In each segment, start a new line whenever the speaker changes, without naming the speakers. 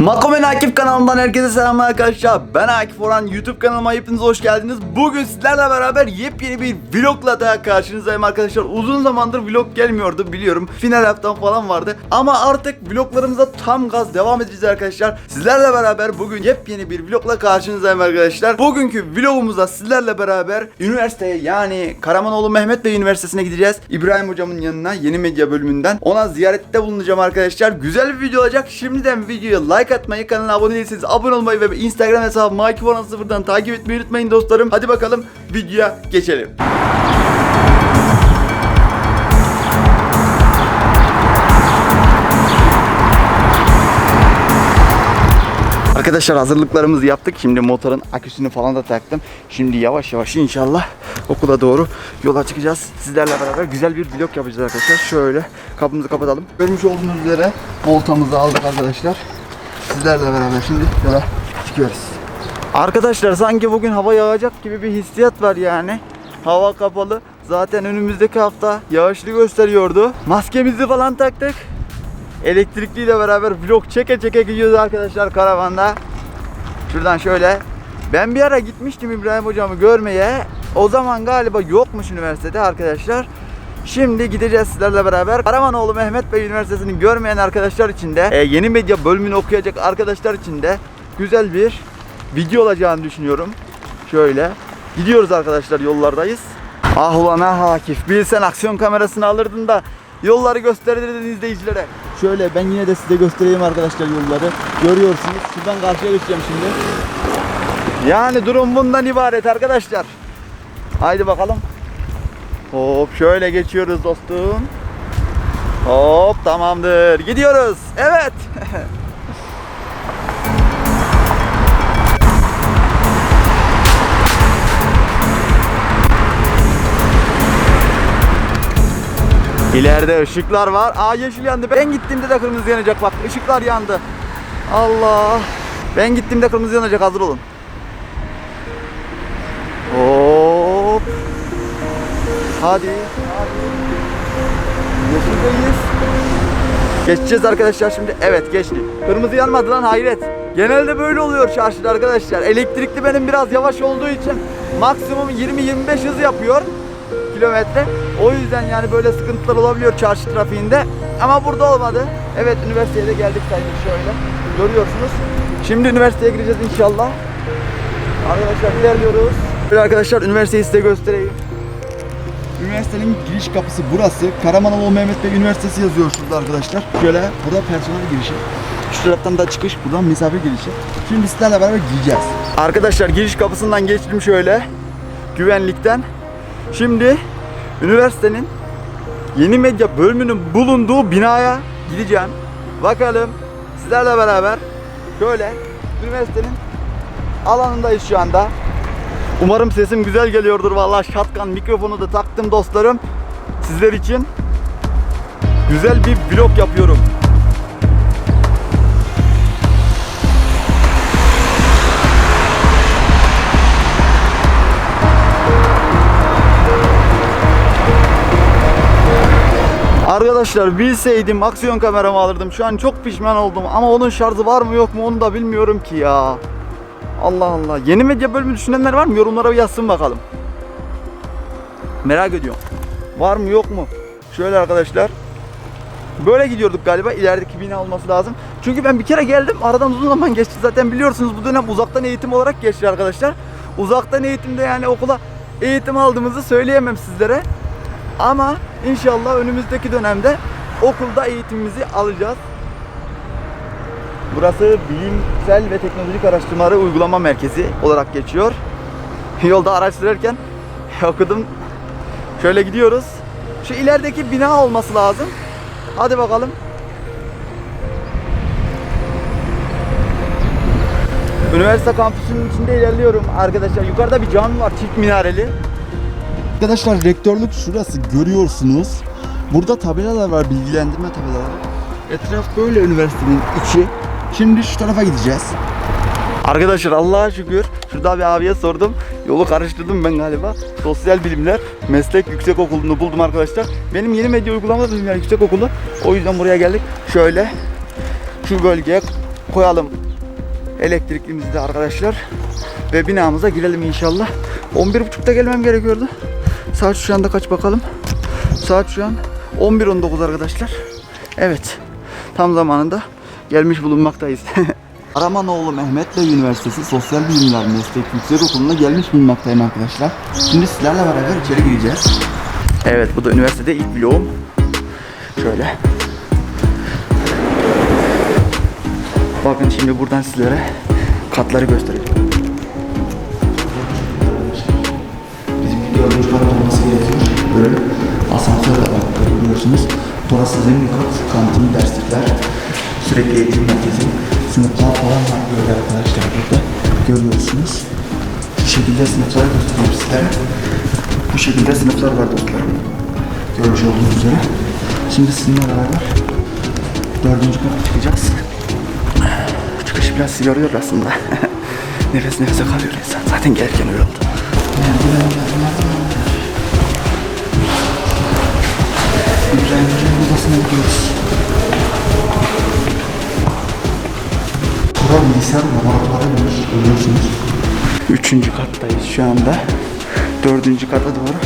Makomen Akif kanalından herkese selamlar arkadaşlar. Ben Akif Orhan. YouTube kanalıma hepiniz hoş geldiniz. Bugün sizlerle beraber yepyeni bir vlogla daha karşınızdayım arkadaşlar. Uzun zamandır vlog gelmiyordu biliyorum. Final haftam falan vardı. Ama artık vloglarımıza tam gaz devam edeceğiz arkadaşlar. Sizlerle beraber bugün yepyeni bir vlogla karşınızdayım arkadaşlar. Bugünkü vlogumuzda sizlerle beraber üniversiteye yani Karamanoğlu Mehmet Bey Üniversitesi'ne gideceğiz. İbrahim hocamın yanına yeni medya bölümünden. Ona ziyarette bulunacağım arkadaşlar. Güzel bir video olacak. Şimdiden videoya like atmayı, kanala abone değilseniz abone olmayı ve Instagram hesabım Akif0'dan takip etmeyi unutmayın dostlarım. Hadi bakalım videoya geçelim. Arkadaşlar hazırlıklarımızı yaptık. Şimdi motorun aküsünü falan da taktım. Şimdi yavaş yavaş inşallah okula doğru yola çıkacağız. Sizlerle beraber güzel bir vlog yapacağız arkadaşlar. Şöyle kapımızı kapatalım. Görmüş olduğunuz üzere voltamızı aldık arkadaşlar. Sizlerle beraber şimdi yola çıkıyoruz. Arkadaşlar sanki bugün hava yağacak gibi bir hissiyat var yani. Hava kapalı. Zaten önümüzdeki hafta yağışlı gösteriyordu. Maskemizi falan taktık. Elektrikliyle beraber vlog çeke çeke gidiyoruz arkadaşlar karavanda. Şuradan şöyle. Ben bir ara gitmiştim İbrahim hocamı görmeye. O zaman galiba yokmuş üniversitede arkadaşlar. Şimdi gideceğiz sizlerle beraber. Karamanoğlu Mehmet Bey Üniversitesi'ni görmeyen arkadaşlar için de e, yeni medya bölümünü okuyacak arkadaşlar için de güzel bir video olacağını düşünüyorum. Şöyle. Gidiyoruz arkadaşlar yollardayız. Ah ulan ah Akif. Bilsen aksiyon kamerasını alırdın da yolları gösterirdin izleyicilere. Şöyle ben yine de size göstereyim arkadaşlar yolları. Görüyorsunuz. Şuradan karşıya geçeceğim şimdi. Yani durum bundan ibaret arkadaşlar. Haydi bakalım. Hop şöyle geçiyoruz dostum. Hop tamamdır. Gidiyoruz. Evet. İleride ışıklar var. Aa yeşil yandı. Ben gittiğimde de kırmızı yanacak bak. Işıklar yandı. Allah. Ben gittiğimde kırmızı yanacak. Hazır olun. Hadi. Yeşildeyiz. Geçeceğiz arkadaşlar şimdi. Evet geçtik. Kırmızı yanmadı lan hayret. Genelde böyle oluyor çarşıda arkadaşlar. Elektrikli benim biraz yavaş olduğu için maksimum 20-25 hız yapıyor kilometre. O yüzden yani böyle sıkıntılar olabiliyor çarşı trafiğinde. Ama burada olmadı. Evet üniversiteye de geldik saydık şöyle. Görüyorsunuz. Şimdi üniversiteye gireceğiz inşallah. Arkadaşlar ilerliyoruz. Böyle arkadaşlar üniversiteyi size göstereyim. Üniversitenin giriş kapısı burası. Karamanoğlu Mehmet Bey Üniversitesi yazıyor şurada arkadaşlar. Şöyle burada personel girişi. Şu taraftan da çıkış, buradan misafir girişi. Şimdi sizlerle beraber gireceğiz. Arkadaşlar giriş kapısından geçtim şöyle. Güvenlikten. Şimdi üniversitenin yeni medya bölümünün bulunduğu binaya gideceğim. Bakalım sizlerle beraber şöyle üniversitenin alanındayız şu anda. Umarım sesim güzel geliyordur. Vallahi şatkan mikrofonu da taktım dostlarım. Sizler için güzel bir vlog yapıyorum. Arkadaşlar bilseydim aksiyon kameramı alırdım. Şu an çok pişman oldum ama onun şarjı var mı yok mu onu da bilmiyorum ki ya. Allah Allah. Yeni medya bölümü düşünenler var mı? Yorumlara bir yazsın bakalım. Merak ediyorum. Var mı yok mu? Şöyle arkadaşlar. Böyle gidiyorduk galiba. İlerideki bina olması lazım. Çünkü ben bir kere geldim. Aradan uzun zaman geçti. Zaten biliyorsunuz bu dönem uzaktan eğitim olarak geçti arkadaşlar. Uzaktan eğitimde yani okula eğitim aldığımızı söyleyemem sizlere. Ama inşallah önümüzdeki dönemde okulda eğitimimizi alacağız. Burası bilimsel ve teknolojik araştırmaları uygulama merkezi olarak geçiyor. Yolda araç okudum. Şöyle gidiyoruz. Şu ilerideki bina olması lazım. Hadi bakalım. Üniversite kampüsünün içinde ilerliyorum arkadaşlar. Yukarıda bir cami var çift minareli. Arkadaşlar rektörlük şurası görüyorsunuz. Burada tabelalar var, bilgilendirme tabelaları. Etraf böyle üniversitenin içi. Şimdi şu tarafa gideceğiz. Arkadaşlar Allah'a şükür şurada bir abiye sordum. Yolu karıştırdım ben galiba. Sosyal Bilimler Meslek Yüksek Okulu'nu buldum arkadaşlar. Benim yeni medya uygulama bilimler yüksek okulu. O yüzden buraya geldik. Şöyle şu bölgeye koyalım elektriklimizi de arkadaşlar. Ve binamıza girelim inşallah. 11.30'da gelmem gerekiyordu. Saat şu anda kaç bakalım. Saat şu an 11.19 arkadaşlar. Evet. Tam zamanında gelmiş bulunmaktayız. Aramanoğlu Mehmet Bey Üniversitesi Sosyal Bilimler Meslek Yüksekokulu'na gelmiş bulunmaktayım arkadaşlar. Şimdi sizlerle beraber içeri gireceğiz. Evet bu da üniversitede ilk vlogum. Şöyle. Bakın şimdi buradan sizlere katları göstereceğim. Bizim dördüncü kat olması gerekiyor. Böyle asansör de var görüyorsunuz. Burası zemin kat, kantin, derslikler, sürekli eğitim merkezi, sınıflar falan var böyle arkadaşlar burada. Görüyorsunuz. Bu şekilde sınıfları göstereyim sizlere. Bu şekilde sınıflar var dostlarım. Görmüş olduğunuz üzere. Şimdi sizinle beraber dördüncü kata çıkacağız. Çıkış biraz yoruyor aslında. Nefes nefese kalıyor insan. Zaten gelirken öyle oldu. Merdivenler, merdivenler. İbrahim. Bilgisayar laboratuvarı var. Görüyorsunuz. Üçüncü kattayız şu anda. Dördüncü kata doğru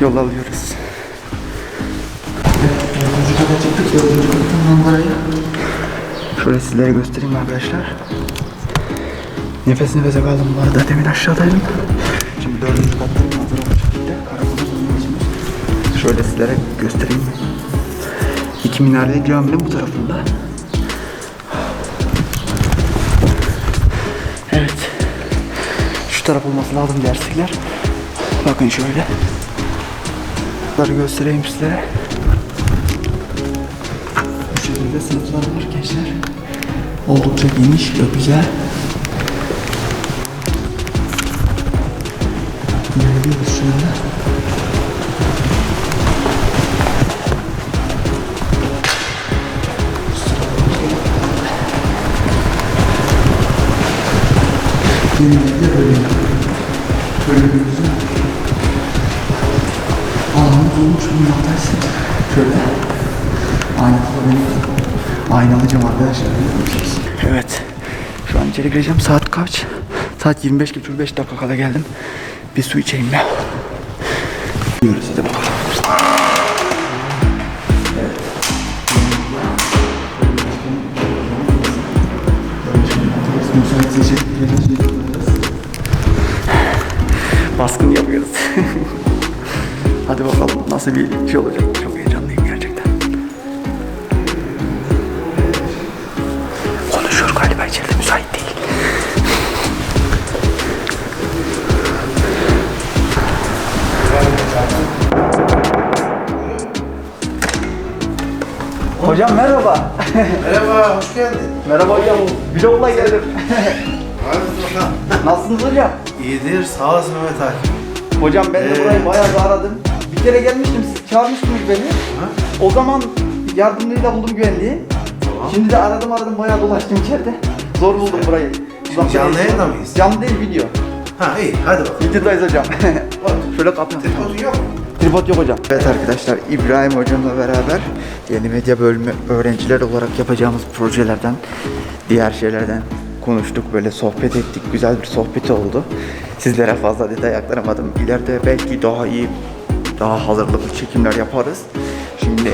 yol alıyoruz. Dördüncü kata çıktık. Dördüncü katın manzarayı Şöyle sizlere göstereyim arkadaşlar. Nefes nefese kaldım bu arada. Demin aşağıdaydım. Şimdi dördüncü katta manzara şekilde. Şöyle sizlere göstereyim. İki minareli caminin bu tarafında. Taraf olması lazım derslikler. Bakın şöyle. Bunları göstereyim sizlere. Bu şekilde sınıflar var gençler. Oldukça geniş ve güzel. İlerliyoruz şu anda. Bulmuş bulunmaktayız. Şöyle aynalı aynalı cam arkadaşlar. Evet. Şu an içeri gireceğim. Saat kaç? Saat 25 geçiyor. 5 dakika kala geldim. Bir su içeyim ben. Gidiyoruz hadi bakalım. Baskın yapıyoruz. Hadi bakalım nasıl bir şey olacak. Çok heyecanlıyım gerçekten. Konuşuyor galiba içeride müsait değil. Hocam merhaba.
Merhaba, hoş geldin.
merhaba hocam. Vlogla geldim. Nasılsınız hocam?
İyidir, sağ olasın Mehmet abi.
Hocam ben de
Ee?
burayı bayağı da aradım. Bir kere gelmiştim, siz çağırmıştınız beni. O zaman yardımcıyla buldum güvenliği. Şimdi de aradım aradım bayağı dolaştım içeride. Zor buldum burayı. Uzakta
canlı
değil.
yayında mıyız?
Canlı değil video.
Ha iyi, hadi bakalım.
Videodayız hocam. Şöyle kapıyorum.
Tripodun yok mu?
Tripod yok hocam. Evet arkadaşlar İbrahim hocamla beraber yeni medya bölümü öğrenciler olarak yapacağımız projelerden, diğer şeylerden konuştuk. Böyle sohbet ettik. Güzel bir sohbet oldu. Sizlere fazla detay aktaramadım. İleride belki daha iyi, daha hazırlıklı çekimler yaparız. Şimdi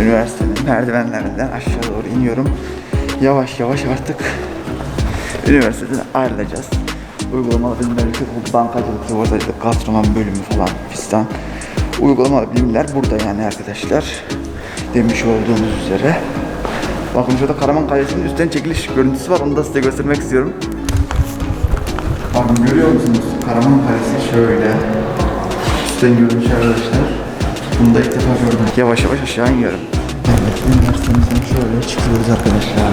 üniversitenin merdivenlerinden aşağı doğru iniyorum. Yavaş yavaş artık üniversiteden ayrılacağız. Uygulamalı bilimler yüksek oldu. Bankacılık, sigortacılık, gastronomi bölümü falan fistan. Uygulamalı bilimler burada yani arkadaşlar. Demiş olduğunuz üzere. Bakın şurada Karaman Kalesi'nin üstten çekiliş görüntüsü var. Onu da size göstermek istiyorum. Bakın görüyor musunuz? Karaman Kalesi şöyle. Üstten görünüş arkadaşlar. Bunu da ilk defa gördüm. Yavaş yavaş aşağı iniyorum. Evet, üniversitemizden şöyle çıkıyoruz arkadaşlar.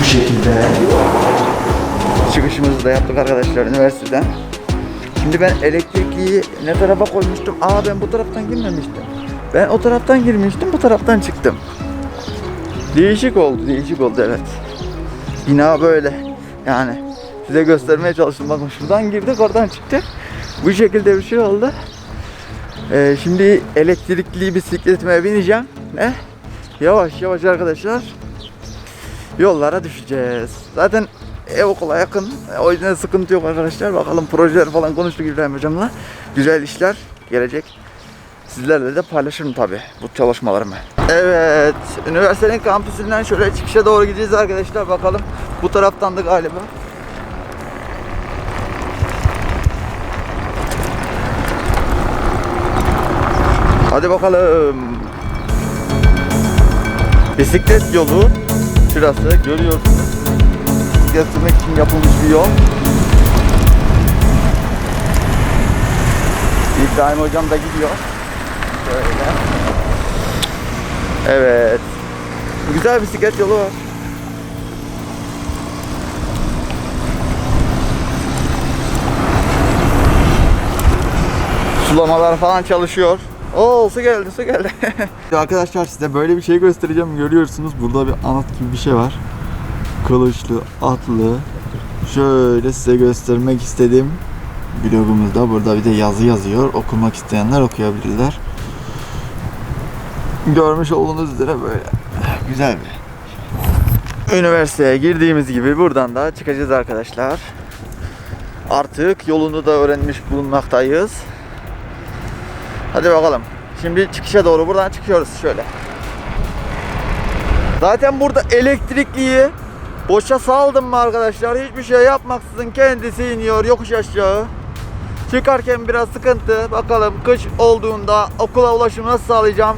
Bu şekilde çıkışımızı da yaptık arkadaşlar üniversiteden. Şimdi ben elektrikliyi ne tarafa koymuştum? Aa ben bu taraftan girmemiştim. Ben o taraftan girmiştim, bu taraftan çıktım. Değişik oldu, değişik oldu evet. Bina böyle. Yani size göstermeye çalıştım. Bakın şuradan girdik, oradan çıktık. Bu şekilde bir şey oldu. Ee, şimdi elektrikli bisikletime bineceğim. Ne? yavaş yavaş arkadaşlar yollara düşeceğiz. Zaten ev okula yakın. O yüzden sıkıntı yok arkadaşlar. Bakalım projeler falan konuştuk İbrahim hocamla. Güzel işler gelecek. Sizlerle de paylaşırım tabi bu çalışmalarımı. Evet, üniversitenin kampüsünden şöyle çıkışa doğru gideceğiz arkadaşlar. Bakalım bu taraftan da galiba. Hadi bakalım. Bisiklet yolu şurası görüyorsunuz. Bisiklet sürmek için yapılmış bir yol. İbrahim hocam da gidiyor. Şöyle. Evet. Güzel bisiklet yolu var. Sulamalar falan çalışıyor. Oo su geldi su geldi. Arkadaşlar size böyle bir şey göstereceğim. Görüyorsunuz burada bir anıt gibi bir şey var. Kılıçlı, atlı. Şöyle size göstermek istedim. Blogumuzda burada bir de yazı yazıyor. Okumak isteyenler okuyabilirler. Görmüş olduğunuz üzere böyle güzel bir Üniversiteye girdiğimiz gibi buradan da çıkacağız arkadaşlar. Artık yolunu da öğrenmiş bulunmaktayız. Hadi bakalım. Şimdi çıkışa doğru buradan çıkıyoruz şöyle. Zaten burada elektrikliyi boşa saldım mı arkadaşlar? Hiçbir şey yapmaksızın kendisi iniyor yokuş aşağı. Çıkarken biraz sıkıntı. Bakalım kış olduğunda okula ulaşımı nasıl sağlayacağım?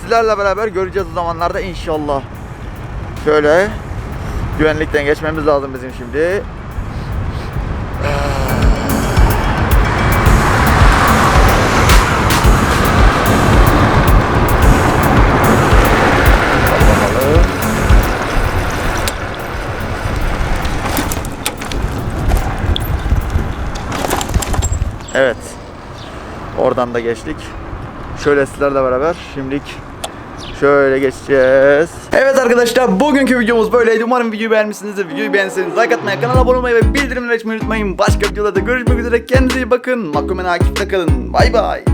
Sizlerle beraber göreceğiz o zamanlarda inşallah. Şöyle güvenlikten geçmemiz lazım bizim şimdi. Evet. Oradan da geçtik. Şöyle sizlerle beraber şimdilik şöyle geçeceğiz. Evet arkadaşlar bugünkü videomuz böyleydi. Umarım videoyu beğenmişsinizdir. Videoyu beğendiyseniz like atmayı, kanala abone olmayı ve bildirimleri açmayı unutmayın. Başka videolarda görüşmek üzere. Kendinize iyi bakın. Makumen Akif'te kalın. Bay bay.